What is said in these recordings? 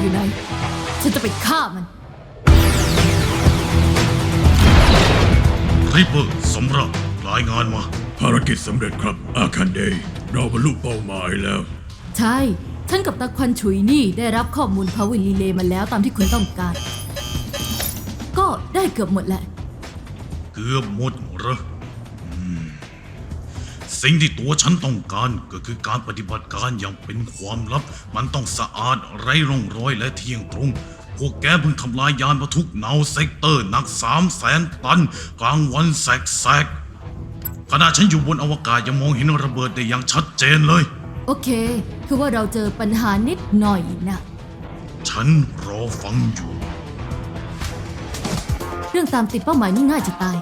อยู่ไหน ฉันจะไปฆ่ามัน ริปเปอร์สมรักรายงานมา ภารกิจสำเร็จครับ อาคันเดย์เราบรรลุเป้าหมายแล้ว ใช่ ฉันกับตาควันฉุยนี่ได้รับข้อมูลพาวิลีเลมาแล้วตามที่คุณต้องการ ก็ได้เกือบหมดแหละ เกือบหมดเหรออืม สิ่งที่ตัวฉันต้องการก็คือการปฏิบัติการอย่างเป็นความลับ มันต้องสะอาดไร้ร่องรอยและเที่ยงตรง พวกแกเพิ่งทำลายยานบรรทุกเนาเซกเตอร์หนักสามแสนตัน กลางวันแสกๆขณะฉันอยู่บนอวกาศยังมองเห็นระเบิดได้อย่างชัดเจนเลย โอเค คือว่าเราเจอปัญหานิดหน่อยนะฉันรอฟังอยู่ เรื่องตามติดเป้าหมายนี่ง่ายจะตาย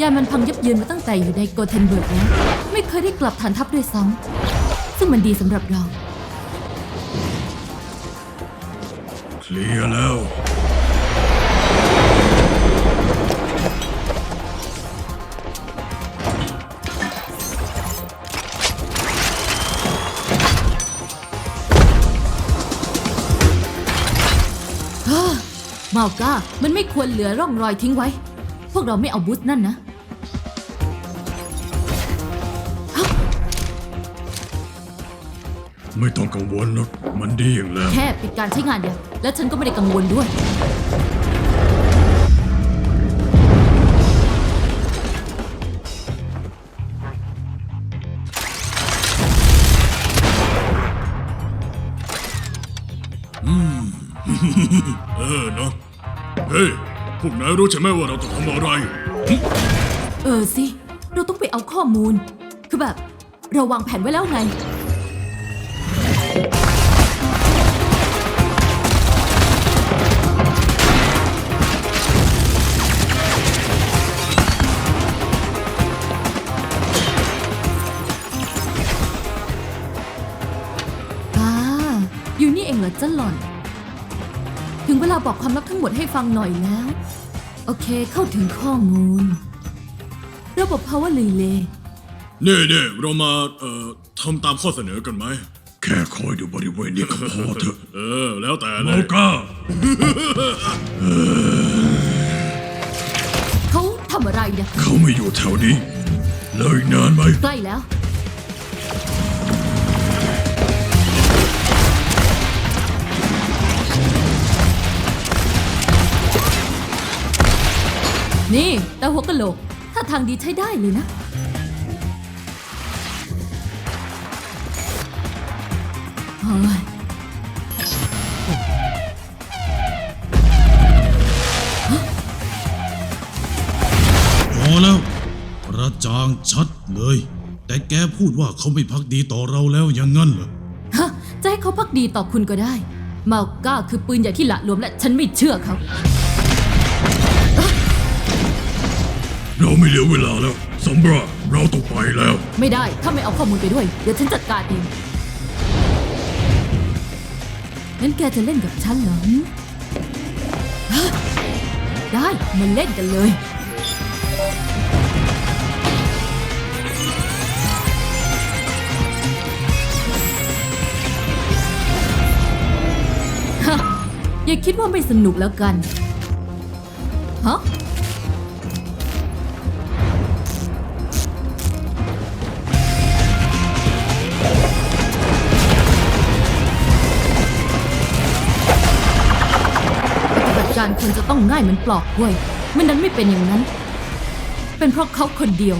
ยานมันพังยับเยินมาตั้งแต่อยู่ในโกเทนเบิร์กแล้ว ไม่เคยได้กลับฐานทัพด้วยซ้ำซึ่งมันดีสำหรับเรา เคลียร์แล้ว เมาก้ามันไม่ควรเหลือร่องรอยทิ้งไว้ พวกเราไม่เอาบูสนั่นนะ ไม่ต้องกังวลหรอกมันดีอย่างแล้ว แค่ปิดการใช้งานเดียว และฉันก็ไม่ได้กังวลด้วย เออเนาะเฮ้ยพวกนายรู้ใช่ไหมว่าเราต้องทำอะไรเออสิ เราต้องไปเอาข้อมูล คือแบบ เราวางแผนไว้แล้วไง อ่าอยู่นี่เองเหรอจ้าหล่อน ถึงเวลาบอกความลับทั้งหมดให้ฟังหน่อยแล้ว โอเคเข้าถึงข้อมูล ระบบ power relay เน่เน่เรามาเอ่อทำตามข้อเสนอกันไหม ค่คอยดูบริเวณนี้ก็พอเถอะ เออ แล้วแต่โมก้า เขาทำอะไรเนี่ยเขาไม่อยู่แถวนี้ เลยนานไหม ใกล้แล้ว นี่แต่หัวกะโหลก ถ้าทางดีใช้ได้เลยนะ เฮ้ยพอแล้วกระจ่างชัดเลย แต่แกพูดว่าเขาไม่พักดีต่อเราแล้วอย่างนั้นเหรอฮะจะให้เขาพักดีต่อคุณก็ได้ เมาก้าคือปืนใหญ่ที่หละหลวมและฉันไม่เชื่อเขา เราไม่เหลือเวลาแล้วสมบราเราต้องไปแล้ว ไม่ได้ถ้าไม่เอาข้อมูลไปด้วย เดี๋ยวฉันจัดการเอง งั้นแกจะเล่นกับฉันเหรอฮะได้มาเล่นกันเลย ฮะ อย่าคิดว่าไม่สนุกแล้วกัน ฮะ การควรจะต้องง่ายเหมือนปลอกกล้วยไม่นั้นไม่เป็นอย่างนั้น เป็นเพราะเขาคนเดียว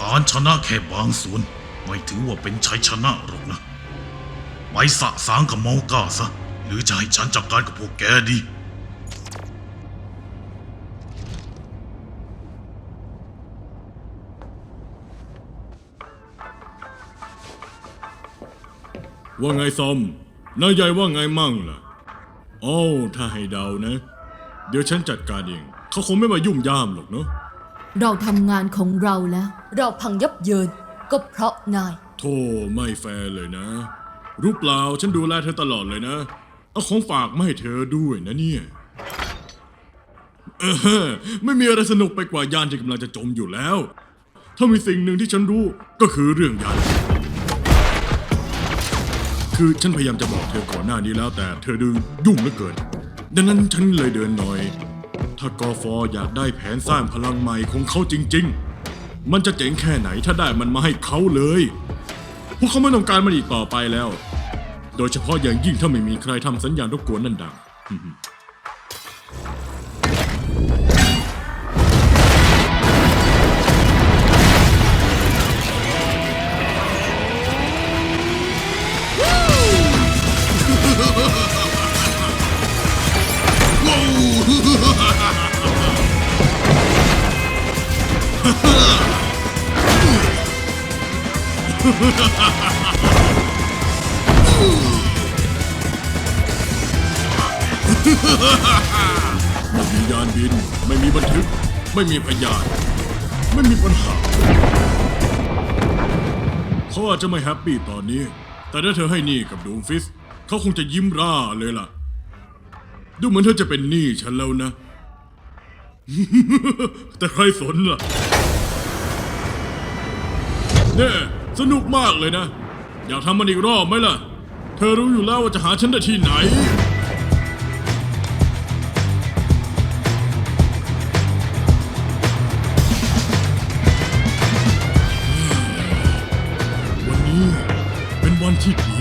การชนะแค่บางส่วนไม่ถือว่าเป็นชัยชนะหรอกนะ ไปสะสางกับเมากาซะ หรือจะให้ฉันจัดการกับพวกแกดี ว่าไงซอมนายใหญ่ว่าไงมั่งล่ะโอ้าถ้าให้เดานะ เดี๋ยวฉันจัดการเอง เขาคงไม่มายุ่มย่ามหรอกเนาะเราทำงานของเราแล้ว เราพังยับเยิน ก็เพราะนาย โธ่ไม่แฟร์เลยนะ รู้เปล่าฉันดูแลเธอตลอดเลยนะ เอาของฝากมาให้เธอด้วยนะเนี่ยเออไม่มีอะไรสนุกไปกว่ายานที่กำลังจะจมอยู่แล้ว ถ้ามีสิ่งหนึ่งที่ฉันรู้ก็คือเรื่องยาน คือฉันพยายามจะบอกเธอก่อนหน้านี้แล้ว แต่เธอดูยุ่งเหลือเกิน ดังนั้นฉันเลยเดินหน่อย ถ้ากอฟออยากได้แผนสร้างพลังใหม่ของเขาจริง ๆ มันจะเจ๋งแค่ไหนถ้าได้มันมาให้เขาเลย พวกเขาไม่ต้องการมันอีกต่อไปแล้ว โดยเฉพาะอย่างยิ่งถ้าไม่มีใครทำสัญญาณรบกวนนั่นดัง ไม่มียานบิน ไม่มีบันทึก ไม่มีพยาน ไม่มีปัญหาเขาอาจจะไม่แฮปปี้ตอนนี้ แต่ถ้าเธอให้นี้กับดวงฟิส เขาคงจะยิ้มร่าเลยล่ะ ดูเหมือนเธอจะเป็นหนี้ฉันแล้วนะ แต่ใครสนล่ะ เนี่ย สนุกมากเลยนะ อยากทำมันอีกรอบไหมล่ะ เธอรู้อยู่แล้วว่าจะหาฉันได้ที่ไหน วันนี้เป็นวันที่ดี